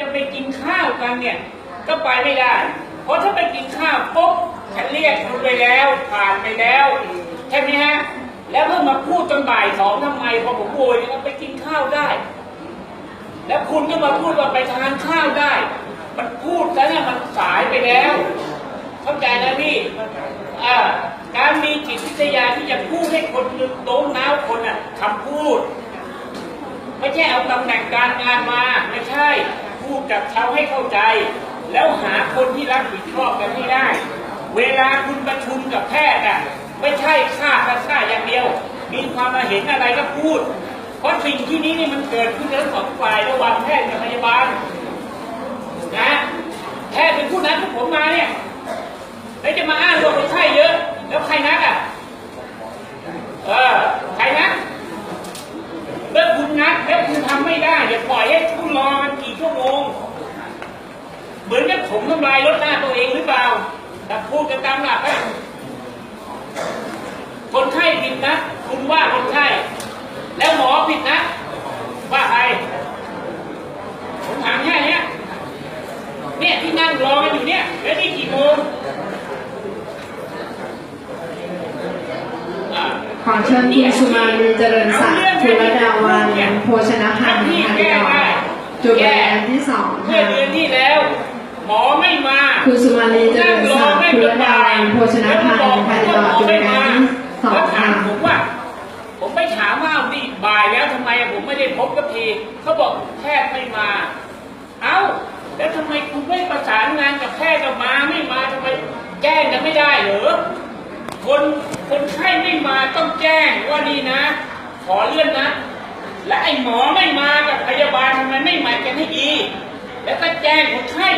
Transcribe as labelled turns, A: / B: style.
A: จะไปกินข้าวกันเนี่ย ก็ไปไม่ได้ เพราะถ้าไปกินข้าวปุ๊บฉันเรียกคุณไปแล้วผ่านไปแล้วใช่ไหมฮะแล้วเพิ่งมาพูดจนบ่ายสองทำไมพอผมโวยก็ไปกินข้าวได้ แล้วคุณก็มาพูดว่าไปทานข้าวได้ มันพูดแล้วเนี่ยมันสายไปแล้ว เข้าใจนะพี่การมีจิตวิทยาที่จะพูดให้คนโน้มน้าวคนอะคำพูด ไม่ใช่เอาตำแหน่งการงานมา ไม่ใช่ พูดกับเขาให้เข้าใจ แล้วหาคนที่รับผิดชอบกันให้ได้ เวลาคุณประชุมกับแพทย์อะไม่ใช่ค่าค่าค่าอย่างเดียว มีความมาเห็นอะไรก็พูด เพราะสิ่งที่นี้นี่มันเกิดขึ้นทั้งสองฝ่ายระหว่างแพทย์กับพยาบาลนะแพทย์เป็นผู้นัดพวกผมมาเนี่ยแล้วจะมาอ้างว่าคนไข้เยอะ แล้วใครนัดอะเออใครนัดแล้วคุณนัดแล้วคุณทำไม่ได้อย่าปล่อยให้คุณรอกันก เหมือนกับผมทำลายรถหน้าตัวเองหรือเปล่าแต่พูดกันตามหลักอะคนไข้ผิดนะ คุณว่าคนไข้ แล้วหมอผิดนะ ว่าใคร ผมถามแค่เนี้ยเนี่ยที่นั่งรอกันอยู่เนี่ย แล้วนี่กี่โมงอ่า
B: ขอเชิญคุณสุมาลีเจริญศักดิ์ธุรดาวันโภชนพันธ์พันดอนจุดบริการที่สอง
A: เมื่อ
B: ค่ะ
A: เดือนที่แล้ว หมอไม่มา
B: คุณสุมาลีเจริญศักดิ์ธุรดาวันโภชนพันธ์พันดอนจุดบริการที่สอง
A: แล้วถา
B: ค่ะ
A: มผมว่า ผมไปถามว่านี่บ่ายแล้วทำไมผมไม่ได้พบกับทีเขาบอกแพทย์ไม่มา เอ้า แล้วทำไมคุณไม่ประสานงานกับแพทย์กับมาไม่มาทำไมแจ้งกันไม่ได้เหรอคนคนไข้ไม่มาต้องแจ้งว่านี่นะ ขอเลื่อนนะ และไอ้หมอไม่มากับพยาบาลทำไมไม่มากันให้ดีแล้วก็แจ้งคนไข้